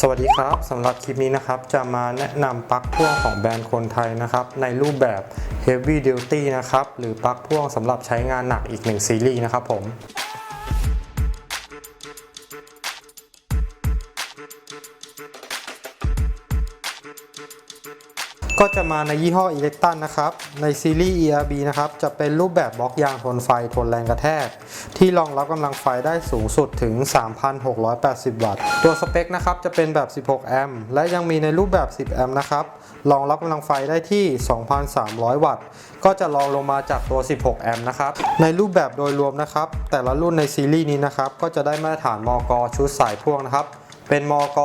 สวัสดีครับสำหรับคลิปนี้นะครับจะมาแนะนำปลั๊กพ่วงของแบรนด์คนไทยนะครับในรูปแบบ Heavy Duty นะครับหรือปลั๊กพ่วงสำหรับใช้งานหนักอีกหนึ่งซีรีส์นะครับผม ก็จะมาในยี่ห้อ e l e c t ันนะครับ ในซีรีส์ ERB นะครับ จะเป็นรูปแบบบล็อกยางทนไฟทนแรงกระแทก ที่รองรับกำลังไฟได้สูงสุดถึง 3,680 วัตต์ ตัวสเปคนะครับ จะเป็นแบบ 16 แอมป์และยังมีในรูปแบบ 10 แอมป์นะครับ รองรับกำลังไฟได้ที่ 2,300 วัตต์ ก็จะรองลงมาจากตัว 16 แอมป์นะครับ ในรูปแบบโดยรวมนะครับ แต่ละรุ่นในซีรีส์นี้นะครับ ก็จะได้มาตรฐานมกชุดสายพ่วงนะครับ เป็นมก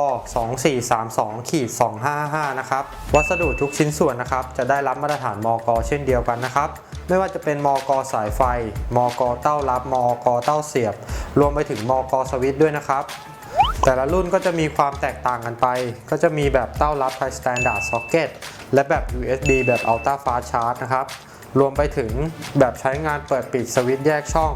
2432ขีด255 นะครับ วัสดุทุกชิ้นส่วนนะครับ จะได้รับมาตรฐานมก เช่นเดียวกันนะครับ ไม่ว่าจะเป็นมก สายไฟ มก เต้ารับ มก เต้าเสียบ รวมไปถึงมก สวิตด้วยนะครับ แต่ละรุ่นก็จะมีความแตกต่างกันไป ก็จะมีแบบเต้ารับ High Standard Socket และแบบ USB แบบ Ultra Fast Charge นะครับ รวมไปถึงแบบใช้งานเปิดปิดสวิตช์แยกช่อง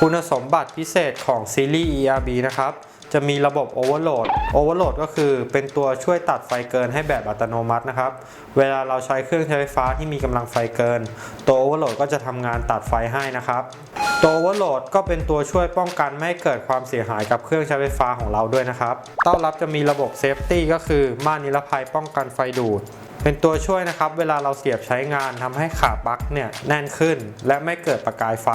คุณสมบัติพิเศษของซีรีส์ ERB นะครับ จะมีระบบโอเวอร์โหลดโอเวอร์โหลดก็คือเป็นตัวช่วยตัดไฟเกินให้แบบอัตโนมัตินะครับ เวลาเราใช้เครื่องใช้ไฟฟ้าที่มีกำลังไฟเกิน ตัวโอเวอร์โหลดก็จะทำงานตัดไฟให้นะครับ ตัวโอเวอร์โหลดก็เป็นตัวช่วยป้องกันไม่ให้เกิดความเสียหายกับเครื่องใช้ไฟฟ้าของเราด้วยนะครับเต้ารับจะมีระบบเซฟตี้ก็คือม่านนิรภัยป้องกันไฟดูด เป็นตัวช่วยนะครับเวลาเราเสียบใช้งานทำให้ขาปลั๊กเนี่ยแน่นขึ้น และไม่เกิดประกายไฟ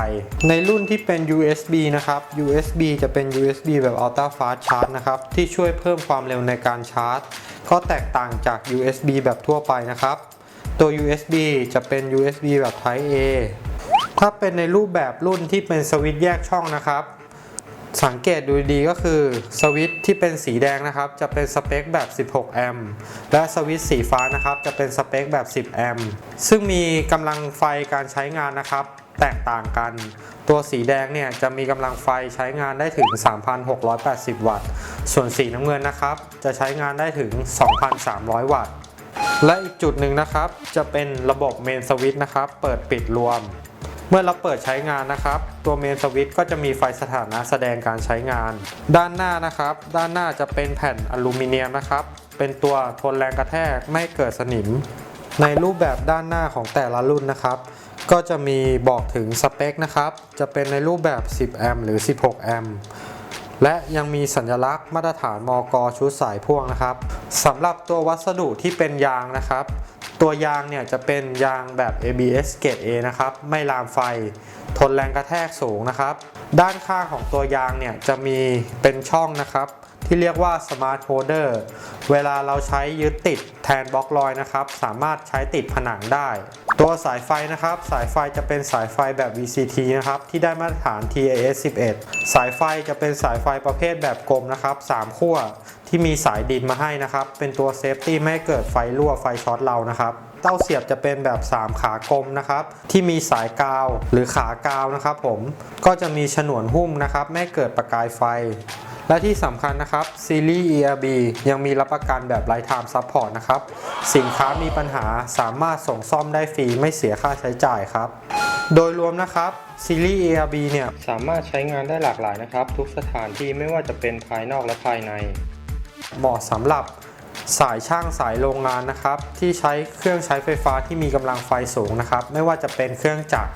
ในรุ่นที่เป็น USB นะครับ USB จะเป็น USB แบบ Ultra Fast Charge นะครับที่ช่วยเพิ่มความเร็วในการชาร์จ ก็แตกต่างจาก USB แบบทั่วไปนะครับ ตัว USB จะเป็น USB แบบ Type A ถ้าเป็นในรูปแบบรุ่นที่เป็นสวิตช์แยกช่องนะครับ สังเกตดูดีก็คือสวิตที่เป็นสีแดงนะครับจะเป็นสเปคแบบ 16 แอมป์และสวิตสีฟ้านะครับจะเป็นสเปคแบบ 10 แอมป์ซึ่งมีกำลังไฟการใช้งานนะครับ แตกต่างกัน ตัวสีแดงเนี่ยจะมีกำลังไฟใช้งานได้ถึง 3,680 วัตต์ ส่วนสีน้ำเงินนะครับ จะใช้งานได้ถึง 2,300 วัตต์ และอีกจุดหนึ่งนะครับ จะเป็นระบบเมนสวิตนะครับ เปิดปิดรวม เมื่อเราเปิดใช้งานนะครับ ตัวเมนสวิตช์ก็จะมีไฟสถานะแสดงการใช้งาน ด้านหน้านะครับ ด้านหน้าจะเป็นแผ่นอลูมิเนียมนะครับ เป็นตัวทนแรงกระแทกไม่เกิดสนิม ในรูปแบบด้านหน้าของแต่ละรุ่นนะครับ ก็จะมีบอกถึงสเปคนะครับ จะเป็นในรูปแบบ 10 แอมป์หรือ 16 แอมป์และยังมีสัญลักษณ์มาตรฐานมกชุดสายพ่วงนะครับสำหรับตัววัสดุที่เป็นยางนะครับ ตัวยางเนี่ยจะเป็นยางแบบ ABS เกรด A นะครับ ไม่ลามไฟ ทนแรงกระแทกสูงนะครับ ด้านข้างของตัวยางเนี่ยจะมีเป็นช่องนะครับ ที่เรียกว่า Smart Holder เวลาเราใช้ยึดติดแทนบล็อกลอยนะครับ สามารถใช้ติดผนังได้ ตัวสายไฟนะครับ สายไฟจะเป็นสายไฟแบบ VCT นะครับ ที่ได้มาตรฐาน TAS 11 สายไฟจะเป็นสายไฟประเภทแบบกลมนะครับ 3 ขั้วที่มีสายดินมาให้นะครับ เป็นตัวเซฟตี้ไม่ให้เกิดไฟรั่วไฟช็อตเรานะครับเต้าเสียบจะเป็นแบบ 3 ขากลมนะครับ ที่มีสายกาวหรือขากาวนะครับ ผมก็จะมีฉนวนหุ้มนะครับ ไม่เกิดประกายไฟ และที่สำคัญนะครับซีรีส์ ERB ยังมีรับประกันแบบไ i ฟ์ไทม์ซัพพอร์ตนะครับ สินค้ามีปัญหาสามารถส่งซ่อมได้ฟรีไม่เสียค่าใช้จ่ายครับ โดยรวมนะครับซีรีส์ ERB เนี่ยสามารถใช้งานได้หลากหลายนะครับ ทุกสถานที่ไม่ว่าจะเป็นภายนอกและภายใน เหมาะสำหรับสายช่างสายโรงงานนะครับ ที่ใช้เครื่องใช้ไฟฟ้าที่มีกำลังไฟสูงนะครับ ไม่ว่าจะเป็นเครื่องจักร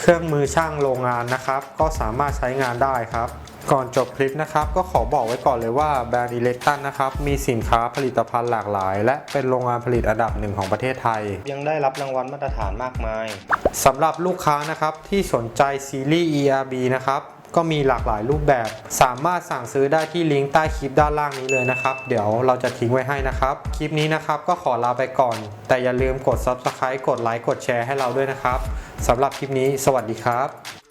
เครื่องมือช่างโรงงานนะครับ ก็สามารถใช้งานได้ครับ ก่อนจบคลิปนะครับก็ขอบอกไว้ก่อนเลยว่าแบรนด์อิเล็กตันนะครับมีสินค้าผลิตภัณฑ์หลากหลาย และเป็นโรงงานผลิตอันดับหนึ่งของประเทศไทย ยังได้รับรางวัลมาตรฐานมากมายสำหรับลูกค้านะครับที่สนใจซีรีส์ ERB นะครับก็มีหลากหลายรูปแบบ สามารถสั่งซื้อได้ที่ลิงก์ใต้คลิปด้านล่างนี้เลยนะครับ เดี๋ยวเราจะทิ้งไว้ให้นะครับ คลิปนี้นะครับก็ขอลาไปก่อน แต่อย่าลืมกด Subscribe กดไลค์กดแชร์ให้เราด้วยนะครับสำหรับคลิปนี้ สวัสดีครับ